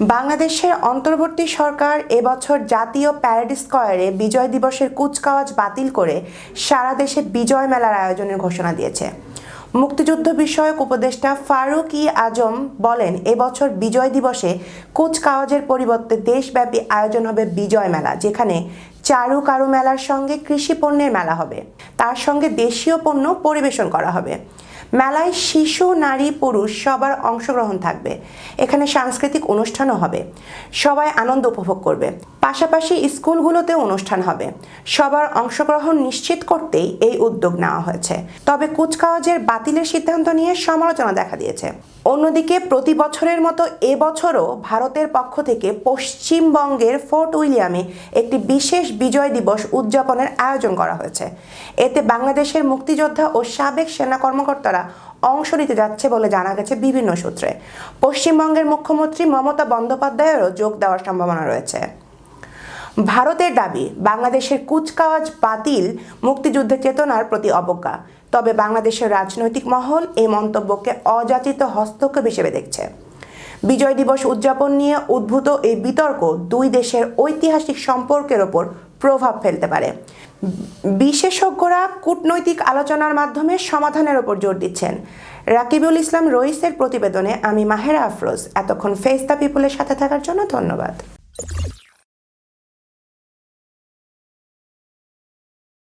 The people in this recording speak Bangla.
বাংলাদেশের অন্তর্বর্তী সরকার এবছর জাতীয় প্যারেড স্কোয়ারে বিজয় দিবসের কুচকাওয়াজ বাতিল করে সারা দেশে বিজয় মেলার আয়োজনের ঘোষণা দিয়েছে। মুক্তিযুদ্ধ বিষয়ক উপদেষ্টা ফারুক ই আজম বলেন, এবছর বিজয় দিবসে কুচকাওয়াজের পরিবর্তে দেশব্যাপী আয়োজন হবে বিজয় মেলা, যেখানে চারু কারু মেলার সঙ্গে কৃষি পণ্যের মেলা হবে। তার সঙ্গে দেশীয় পণ্য পরিবেশন করা হবে। মেলায় শিশু, নারী, পুরুষ সবার অংশগ্রহণ থাকবে। এখানে সাংস্কৃতিক অনুষ্ঠানও হবে। সবাই আনন্দ উপভোগ করবে। পাশাপাশি স্কুলগুলোতে অনুষ্ঠান হবে। সবার অংশগ্রহণ নিশ্চিত করতেই এই উদ্যোগ নেওয়া হয়েছে। তবে কুচকাওয়াজের বাতিলের সিদ্ধান্ত নিয়ে সমালোচনা দেখা দিয়েছে। অন্যদিকে প্রতি বছরের মতো এবছরও ভারতের পক্ষ থেকে পশ্চিমবঙ্গের ফোর্ট উইলিয়ামে একটি বিশেষ বিজয় দিবস উদযাপনের আয়োজন করা হয়েছে। এতে বাংলাদেশের মুক্তিযোদ্ধা ও সাবেক সেনা কর্মকর্তারা অংশ নিতে যাচ্ছে বলে জানা গেছে বিভিন্ন সূত্রে। পশ্চিমবঙ্গের মুখ্যমন্ত্রী মমতা বন্দ্যোপাধ্যায়েরও যোগ দেওয়ার সম্ভাবনা রয়েছে। ভারতের দাবি, বাংলাদেশের কুচকাওয়াজ বাতিল মুক্তিযুদ্ধের চেতনার প্রতি অবজ্ঞা। তবে বাংলাদেশের রাজনৈতিক মহল এই মন্তব্যকে অযাচিত হস্তক্ষেপ হিসেবে দেখছে। বিজয় দিবস উদযাপন নিয়ে উদ্ভূত এই বিতর্ক দুই দেশের ঐতিহাসিক সম্পর্কের ওপর প্রভাব ফেলতে পারে। বিশেষজ্ঞরা কূটনৈতিক আলোচনার মাধ্যমে সমাধানের ওপর জোর দিচ্ছেন। রাকিবুল ইসলাম রইসের প্রতিবেদনে আমি মাহেরা আফরোজ। এতক্ষণ ফেস দ্য পিপলের সাথে থাকার জন্য ধন্যবাদ।